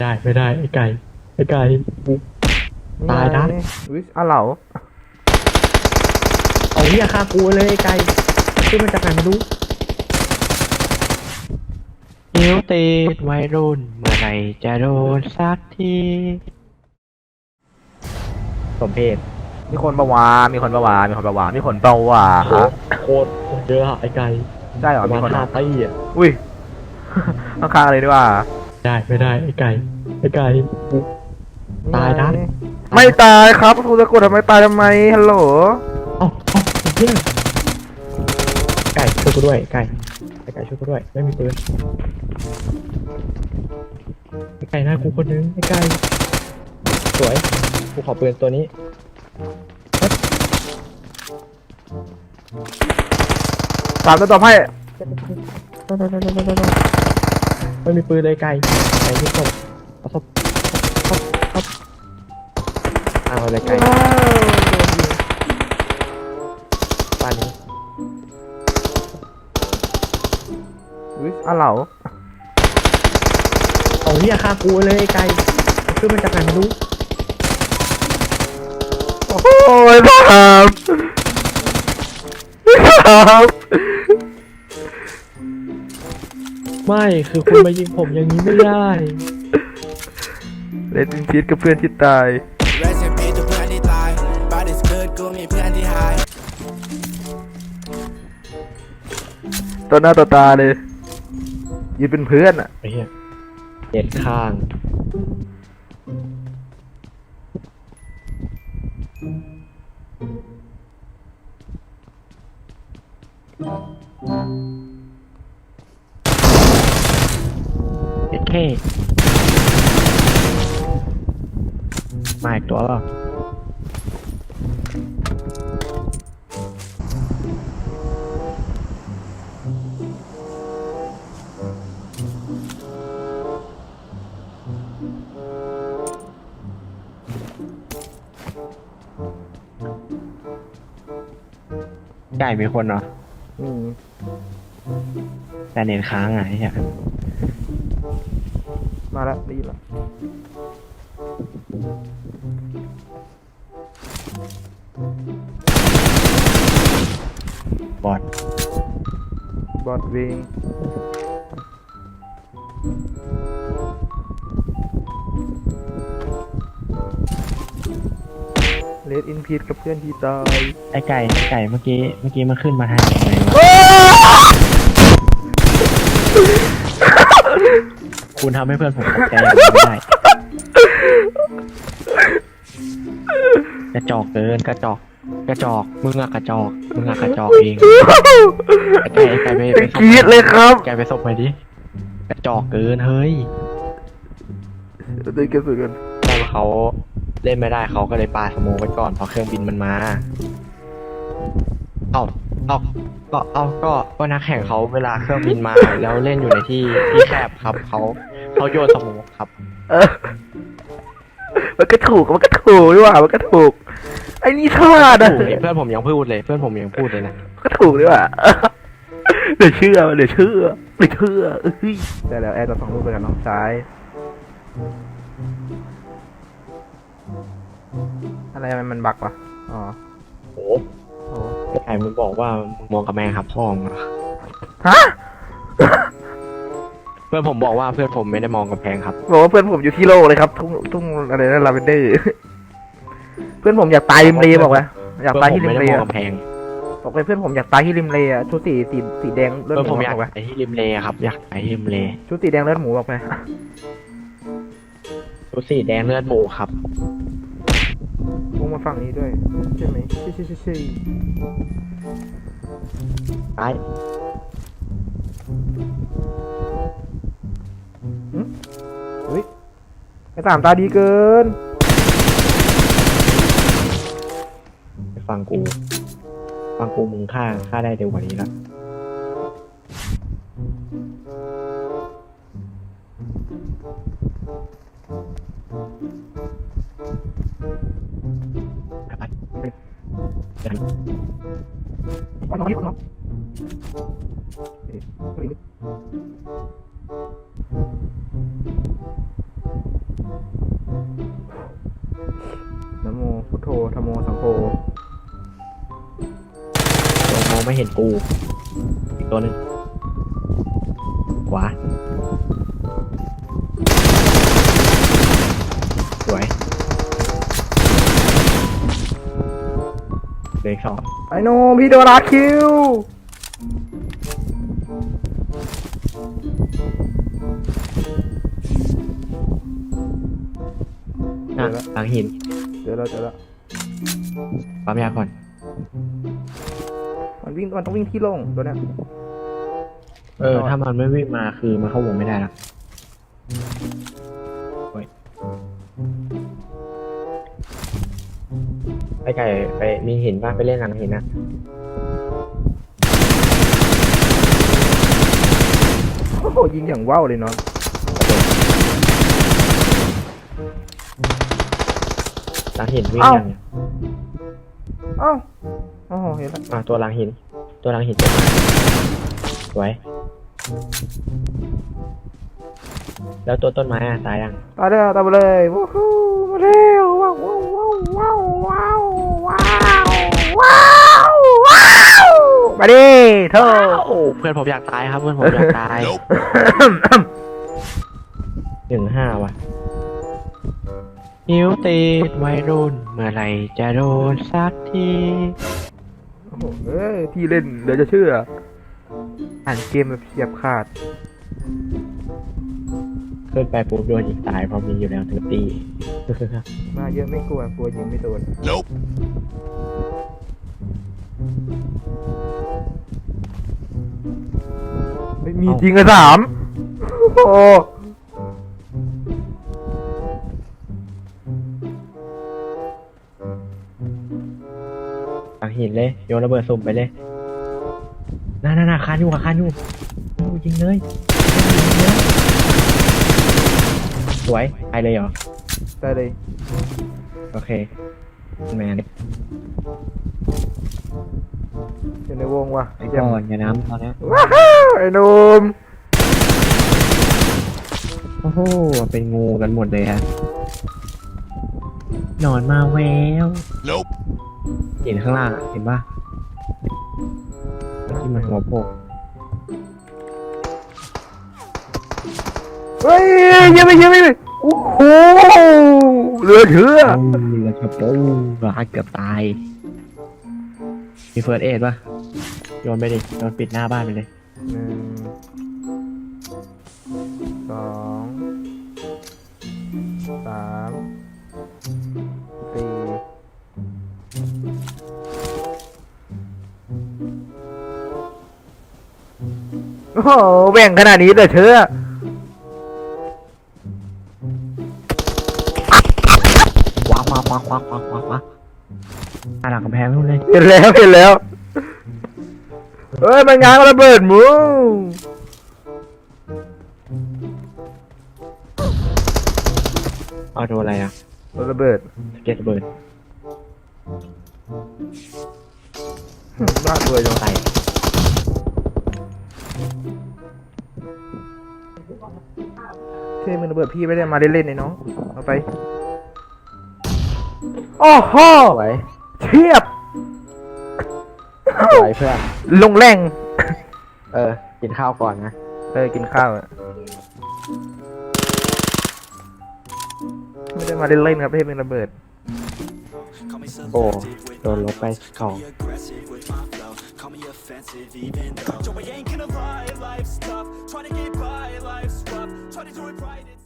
ได้ไม่ได้ไอ้ไก่ไอ้ไก่ ตายนะ วิสอะเหล่าเอาเฮียฆ่ากูเลยไอ้ไก่ขึ้นมาจากไหนไม่รู้นิ้วติดวัยรุ่นเมื่อไหรจะโดนสักที สมเพศมีคนประวามีคนประวามีคนประวามีคนประวาโคตรโคตรโคตรเยอะอะไอ้ไก่ใช่เหรอประมีมาณคนห้าตีอะอุ้ยข้างๆเลยดีกว่า ได้ไม่ได้ ไอ้ไก่ไอ้ไก่ ตายนะ ไม่ตายครับคุณจะกดทำไมตายทำไมฮัลโหลเอ้าเอ้าไอ้เฮียไก่ช่วยกูด้วยไก่ไอ้ไก่ช่วยกูด้วย ไม่มีปืนไอ้ไก่หน้ากูคนนึงไอ้ไก่สวยกูขอปืนตัวนี้สามจะตอบให้ ไม่มีปืนเลยไก่ไก่ที่ศพเอาศพศพศพเอาเลยไก่ปานนี้วิสอะเหล่าเอาเฮียฆ่ากูเลยไก่ขึ้นมาจากไหนไม่รู้โอ้ยสามสาม ไม่คือคุณมายิงผมอย่างนี้ไม่ได้ เล่นจินชีตกับเพื่อนที่ตาย Rest in peace ทุกเพื่อนที่ตายบ้าน is good กูมีเพื่อนที่หาย ต่อหน้าต่อตาเลยยืนเป็นเพื่อนอะ ไอ้เหี้ยเด็ดข้างเมาอีกตัวเปล่าไก่มีคนเหรอ อืม แต่เน็ตค้างไงเหี้ยมาแล้วได้ยินแล้ว บอดบอดวิงเลดอินพีทกับเพื่อนที่ตาย ไอ้ไก่ไก่เมื่อกี้เมื่อกี้มันขึ้นมาทางไหนวะคุณทำให้เพื่อนผมตกใจอย่างนี้ไม่ได้กระจอกเกินกระจอก กระจอก มึงอะกระจอก มึงอะกระจอกเองไอ้ไก่ไอ้ไก่ไปไปเป็นกรีดเลยครับไก่ไปศพไปดิ กระจอกเกินเฮ้ยเดินกันสุดกันตอนเขาเล่นไม่ได้เขาก็เลยปาสโมกไว้ก่อนพอเครื่องบินมันมา เอาเอาก็เอาก็ก็นักแข่งเขาเวลาเครื่องบินมา แล้วเล่นอยู่ในที่ที่แคบครับเขาเขาโยนสโมกครับ เออ มันก็ถูกมันก็ถูกดีกว่ามันก็ถูกไอ้นี่ฉลาดอะถูกนี่เพื่อนผมยังพูดเลยเพื่อนผมยังพูดเลยนะก็ถูกดีกว่าเดี๋ยวเชื่อเดี๋ยวเชื่อเดี๋ยวเชื่อเอ้ยได้แล้วแอร์เราสองรูปไปกันน้องซ้ายอะไรมันมันบักวะอ๋อโอ้โอ้ไอ้มึงบอกว่ามึงมองกับแม่ครับพ่อมึงเหรอฮะเพื่อนผมบอกว่าเพื่อนผมไม่ได้มองกำแพงครับบอกว่าเพื่อนผมอยู่ที่โลกเลยครับ ทุ่งทุ่งอะไรนะลาเวนเดอร์เพื่อนผมอยากตายริมเลบอกว่าอยากเพื่ตายอนผมที่ริไม่มได้เลมองอะกำแพงบอกไปเพื่อนผมอยากตายที่ริมเลอะชุดสีสีสีแดงเลือดเพื่อนหผมูมอยากบอกไปไปที่ริมเลครับอยากไปที่ริมเลชุดสีแดงเลือดหมูบอกไปชุดสีแดงเลือดหมูครับวงมาฝั่งนี้ด้วยใช่ไหมใช่ใช่ใช่ใช่ไปไอ้สามตาดีเกิน ฟังกู ฟังกูมึงฆ่าฆ่าได้เร็วกว่านี้ละนะโมพุทโธธโมสังโฆ ไม่เห็นกู อีกตัวหนึ่งขวาสวยเหลยสองไอโนพี่โดนรัดคิวอะหลังหินเจอแล้วเจอแล้วปั๊มยาก่อนมัน วิ่งมันต้องวิ่งที่โล่งตัวเนี้ยเออ ถ้ามันไม่วิ่งมาคือมันเข้าวงไม่ได้ละโอ้ยไปไก่ไปมีหินป่ะไปเล่นหลังหินนะโอ้โหยิงอย่างว่าวเลยเนาะหลังหินวิ่งเอ้ายัง เอ้าโอ้โหเห็นแล้วอะตัวหลังหิน ตัวหลังหินตัวสวย แล้วตัวต้นไม้อะตายยังตายแล้วตายไปเลยว้าวมาเร็วว้าวว้าวว้าวว้าวว้าวว้าวว้าวมาดิเธอโอ้เพื่อนผมอยากตายครับเพื่อนผมอยากตายหนึ่งห้าว่ะ นิ้วติดวัยรุ่นเมื่อไหรจะโดนสักทีโอ้โหเอ้ยที่เล่นเดี๋ยวจะเชื่อ อ่านเกมแบบเฉียบขาด ขึ้นไปปุ๊บโดนยิงตายเพราะมีอยู่แล้วถึงตี มาเยอะไม่กลัวกลัวยิงไม่โดน Nope. ไม่มีจริงอะสามโอ้ห หินเลยโยนระเบิดสุ่มไปเลยน่าน่าน่าคานอยู่คานอยู่โอ้ยิงเลยยิงเลยสวยไปเลยเหรอได้เลยโอเคแมนอยู่ในวงว่ะไอ้เยี่ยมก่อนอย่าน้ำตอนนี้ว้าวไอ้หนุ่มโอ้โหเป็นงูกันหมดเลยฮะหนอนมาแวว Nope. เห็นข้างล่างอะเห็นปะที่มันหัวโผล่เฮ้ยเยี่ยมไปเยี่ยมไปโอ้โหเหลือเชื่อเอ้าแล้วกระโปงร้ายเกือบตาย มีเฟิร์สเอดปะโยนไปดิโยนปิดหน้าบ้านไปเลยหนึ่งสองสาม โอ้โหแบ่งขนาดนี้เลยเชื่อว้าวว้าวว้าวว้าวว้าวว้าวว้าวหลังกำแพงนู่นเลยเห็นแล้วเห็นแล้วเฮ้ยมันง้างระเบิดมูเอาโดนอะไรอะระเบิดสเก็ตระเบิดบ้าด้วยจังใส่เท่มึงระเบิดพี่ไม่ได้มาเล่นๆในน้องเอาไปโอ้โหสวเทียบสวเพื่อนลงแรงเออ กินข้าวก่อนนะเออกินข้าวอะไม่ได้มาเล่นๆครับเท่มึงระเบิดโอ้โดนลบไปสอง offensive, even though. Joe, I ain't gonna lie, life's tough. Trying to get by, life's rough. Try to do it right.